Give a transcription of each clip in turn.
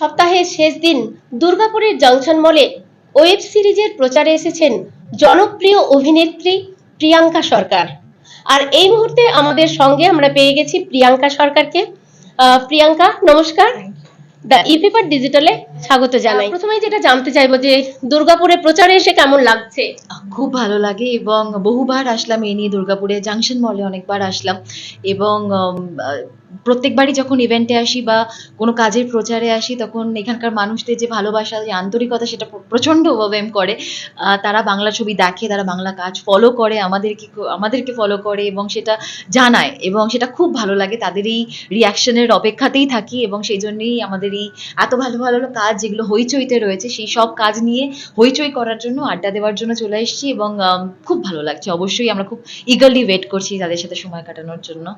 সপ্তাহের শেষ দিন দুর্গাপুরের জংশন মলে ওয়েব সিরিজের প্রচারে এসেছেন জনপ্রিয় অভিনেত্রী প্রিয়াঙ্কা সরকার। আর এই মুহূর্তে আমাদের সঙ্গে আমরা পেয়ে গেছি প্রিয়াঙ্কা সরকারকে। প্রিয়াঙ্কা নমস্কার। দ্য ই পেপার ডিজিটালে স্বাগত জানাই। প্রথমে যেটা জানতে চাইব যে দুর্গাপুরে প্রচারে এসে কেমন লাগছে? খুব ভালো লাগে এবং বহুবার আসলাম এই নিয়ে দুর্গাপুরে। জাংশন মলে অনেকবার আসলাম এবং প্রত্যেকবারই যখন ইভেন্টে আসি বা কোনো কাজের প্রচারে আসি, তখন এখানকার মানুষদের যে ভালোবাসা, যে আন্তরিকতা, সেটা প্র- প্রচণ্ড ওভারওয়েম করে। তারা বাংলা ছবি দেখে, তারা বাংলা কাজ ফলো করে, আমাদেরকে আমাদেরকে ফলো করে এবং সেটা জানায় এবং সেটা খুব ভালো লাগে। তাদের এই রিয়াকশনের অপেক্ষাতেই থাকি এবং সেই জন্যেই আমাদের এই এত ভালো ভালো কাজ যেগুলো হইচইতে রয়েছে, সেই সব কাজ নিয়ে হইচই করার জন্য আড্ডা দেওয়ার জন্য চলে এসেছি এবং খুব ভালো লাগছে। অবশ্যই আমরা খুব ইগারলি ওয়েট করছি তাদের সাথে সময় কাটানোর জন্য।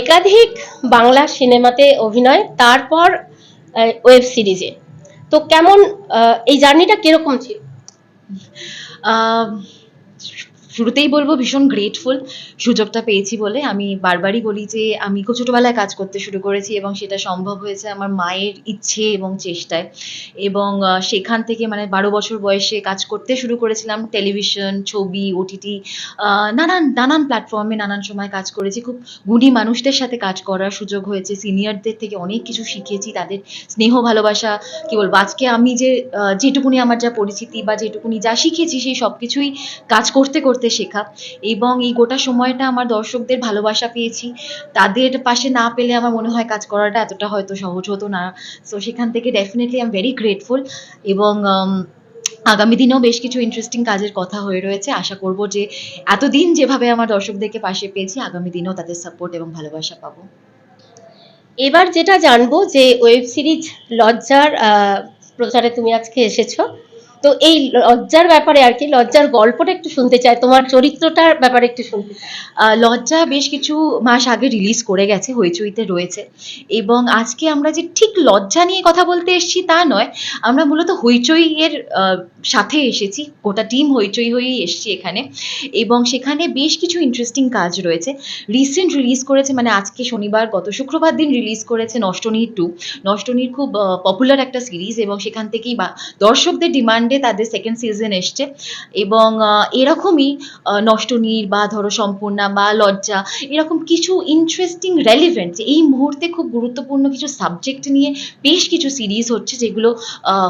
একাধিক বাংলা সিনেমাতে অভিনয় তারপর ওয়েব সিরিজে। তো কেমন এই জার্নিটা কীরকম ছিল? শুরুতেই বলব ভীষণ গ্রেটফুল সুযোগটা পেয়েছি বলে। আমি বারবারই বলি যে, আমি খুব ছোটবেলায় কাজ করতে শুরু করেছি এবং সেটা সম্ভব হয়েছে আমার মায়ের ইচ্ছে এবং চেষ্টায়। এবং সেখান থেকে মানে বারো বছর বয়সে কাজ করতে শুরু করেছিলাম টেলিভিশন, ছবি ওটিটি নানান নানান প্ল্যাটফর্মে নানান সময় কাজ করেছি। খুব গুণী মানুষদের সাথে কাজ করার সুযোগ হয়েছে। সিনিয়রদের থেকে অনেক কিছু শিখেছি। তাদের স্নেহ, ভালোবাসা, কি বলব, আজকে আমি যে যেটুকুনি আমার যা পরিচিতি বা যেটুকুনি যা শিখেছি, সেই সব কিছুই কাজ করতে করতে শেখা। এবং এই গোটা সময়টা আমার দর্শকদের ভালোবাসা পেয়েছি। তাদের পাশে না পেলে আমার মনে হয় কাজ করাটা এতটা হয়তো সহজ হতো না। সো সেখান থেকে definitely I am very grateful এবং আগামী দিনেও বেশ কিছু ইন্টারেস্টিং কাজের কথা হয়ে রয়েছে। আশা করব যে এতদিন যেভাবে আমার দর্শকদেরকে পাশে পেয়েছি, আগামী দিনেও তাদের সাপোর্ট এবং ভালোবাসা পাবো। এবার যেটা জানব যে ওয়েব সিরিজ লজ্জার প্রচারে তুমি আজকে এসেছ। তো এই লজ্জার ব্যাপারে আর কি, লজ্জার গল্পটা একটু শুনতে চাই, তোমার চরিত্রটার ব্যাপারে একটু শুনতে লজ্জা বেশ কিছু মাস আগে রিলিজ করে গেছে, হইচইতে রয়েছে এবং আজকে আমরা যে ঠিক লজ্জা নিয়ে কথা বলতে এসেছি তা নয়, আমরা মূলত হইচই এর সাথে এসেছি, গোটা টিম হইচই হয়েই এসেছি এখানে এবং সেখানে বেশ কিছু ইন্টারেস্টিং কাজ রয়েছে। রিসেন্ট রিলিজ করেছে মানে আজকে শনিবার, গত শুক্রবার দিন রিলিজ করেছে নষ্টনীর টু নষ্টনীর খুব পপুলার একটা সিরিজ এবং সেখান থেকেই দর্শকদের ডিমান্ডে তাদের সেকেন্ড সিজন এসছে। এবং এরকমই নষ্টনীর বা ধরো সম্পূর্ণা বা লজ্জা, এরকম কিছু ইন্টারেস্টিং রেলিভেন্ট এই মুহূর্তে খুব গুরুত্বপূর্ণ কিছু সাবজেক্ট নিয়ে বেশ কিছু সিরিজ হচ্ছে যেগুলো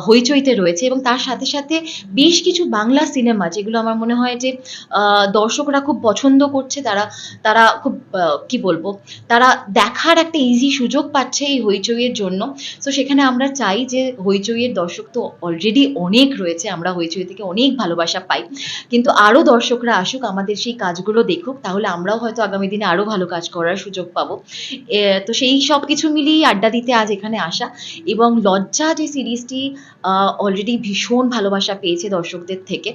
হইচইতে রয়েছে। এবং তার সাথে সাথে বেশ কিছু বাংলা সিনেমা যেগুলো আমার মনে হয় যে দর্শকরা খুব পছন্দ করছে, তারা তারা খুব কি বলব, তারা দেখার একটা ইজি সুযোগ পাচ্ছে এই হইচইয়ের জন্য। তো সেখানে আমরা চাই যে হইচইয়ের দর্শক তো অলরেডি অনেক রয়েছে। আমরা হইচই থেকে অনেক ভালোবাসা পাই। কিন্তু আরও দর্শকরা আসুক, আমাদের সেই কাজগুলো দেখুক, তাহলে আমরাও হয়তো আগামী দিনে আরও ভালো কাজ করার সুযোগ পাবো। তো সেই সব কিছু মিলিয়েই আড্ডা দিতে আজ এখানে আসা। এবং লজ্জা যে সিরিজটি অলরেডি ভীষণ ভালোবাসা পেয়েছে দর্শকদের থেকে।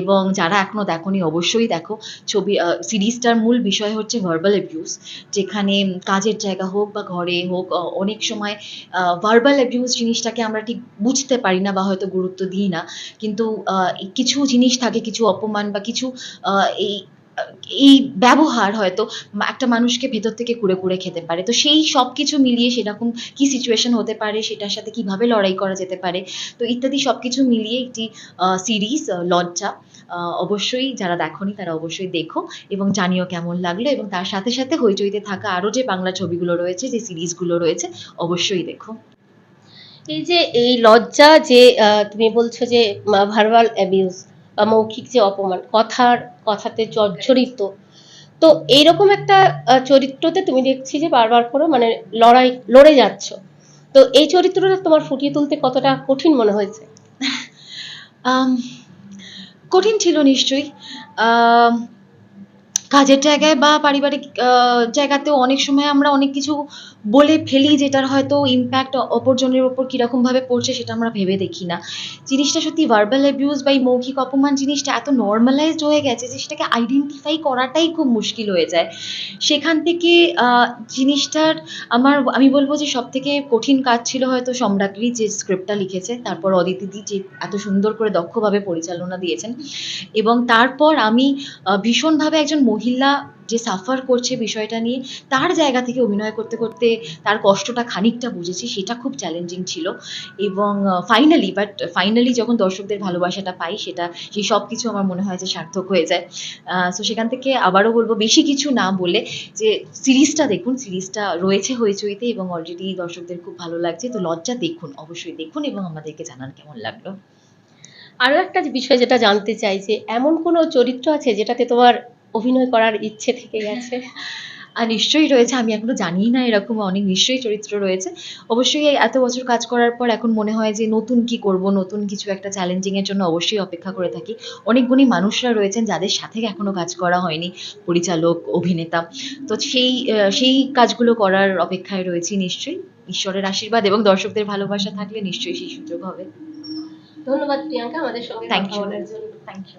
এবং যারা এখনও দেখোনি, অবশ্যই দেখো। ছবি সিরিজটার মূল বিষয় হচ্ছে ভার্বাল অ্যাবিউজ যেখানে কাজের জায়গা হোক বা ঘরে হোক অনেক সময় ভার্বাল অ্যাবিউজ জিনিসটাকে আমরা ঠিক বুঝতে পারি না বা হয়তো গুরুত্ব দিই না। কিন্তু কিছু জিনিস থাকে, কিছু অপমান বা কিছু এই এই ব্যবহার হয়তো একটা মানুষকে ভেতর থেকে কুড়ে কুড়ে খেতে পারে। তো সেই সব কিছু মিলিয়ে সেরকম কি সিচুয়েশন হতে পারে, সেটার সাথে কীভাবে লড়াই করা যেতে পারে? তো ইত্যাদি সব কিছু মিলিয়ে একটি সিরিজ লজ্জা অবশ্যই যারা দেখোনি তারা অবশ্যই দেখো এবং জানিও কেমন লাগল এবং তার সাথে সাথে হইচইতে থাকা আরও যে বাংলা ছবিগুলো রয়েছে, যে সিরিজগুলো রয়েছে, অবশ্যই দেখো। এই যে, এই লজ্জা যে তুমি বলছো যে ভার্বাল অ্যাবিউজ বা মৌখিক যে অপমান, কথার, কথাতে জর্জরিত। তো এইরকম একটা চরিত্রতে তুমি দেখছি যে বারবার করে মানে লড়াই, লড়ে যাচ্ছ। তো এই চরিত্রটা তোমার ফুটিয়ে তুলতে কতটা কঠিন মনে হয়েছে? কঠিন ছিল নিশ্চয়ই। কাজের জায়গায় বা পারিবারিক জায়গাতেও অনেক সময় আমরা অনেক কিছু বলে ফেলি যেটার হয়তো ইম্প্যাক্ট অপরজনের ওপর কীরকমভাবে পড়ছে সেটা আমরা ভেবে দেখি না। জিনিসটা সত্যি ভার্বাল অ্যাবিউজ বা এই মৌখিক অপমান জিনিসটা এত নর্মালাইজড হয়ে গেছে যে সেটাকে আইডেন্টিফাই করাটাই খুব মুশকিল হয়ে যায়। সেখান থেকে জিনিসটার আমার, আমি বলব যে সব থেকে কঠিন কাজ ছিল হয়তো সম্রাটরি যে স্ক্রিপ্টটা লিখেছে, তারপর অদিতিদি যে এত সুন্দর করে দক্ষভাবে পরিচালনা দিয়েছেন। এবং তারপর আমি ভীষণভাবে একজন মহিলা যে সাফার করছে বিষয়টা নিয়ে, তার জায়গা থেকে অভিনয় করতে করতে তার কষ্টটা খানিকটা বুঝেছি, সেটা খুব চ্যালেঞ্জিং ছিল। এবং ফাইনালি বাট ফাইনালি যখন দর্শকদের ভালোবাসাটা পাই, সেটা, সেই সব কিছু আমার মনে হয় যে সার্থক হয়ে যায়। সো সেখান থেকে আবারও বলব, বেশি কিছু না বলে যে সিরিজটা দেখুন, সিরিজটা রয়েছে হইচইতে এবং অলরেডি দর্শকদের খুব ভালো লাগছে। তো লজ্জা দেখুন, অবশ্যই দেখুন এবং আমাদেরকে জানান কেমন লাগল। আরও একটা বিষয় যেটা জানতে চাই যে, এমন কোনো চরিত্র আছে যেটাতে তোমার অভিনয় করার ইচ্ছে থেকে গেছে আর নিশ্চয়ই রয়েছে আমি এখনও জানি না এরকম অনেক নিশ্চয়ই চরিত্র রয়েছে। অবশ্যই এত বছর কাজ করার পর এখন মনে হয় যে নতুন কি করব নতুন কিছু একটা চ্যালেঞ্জিং এর জন্য অবশ্যই অপেক্ষা করে থাকি। অনেক গুণী মানুষরা রয়েছেন যাদের সাথে এখনও কাজ করা হয়নি পরিচালক অভিনেতা। তো সেই সেই কাজগুলো করার অপেক্ষায় রয়েছি নিশ্চয়ই। ঈশ্বরের আশীর্বাদ এবং দর্শকদের ভালোবাসা থাকলে নিশ্চয়ই সেই সুযোগ হবে। ধন্যবাদ প্রিয়াঙ্কা আমাদের সঙ্গে thank you thank you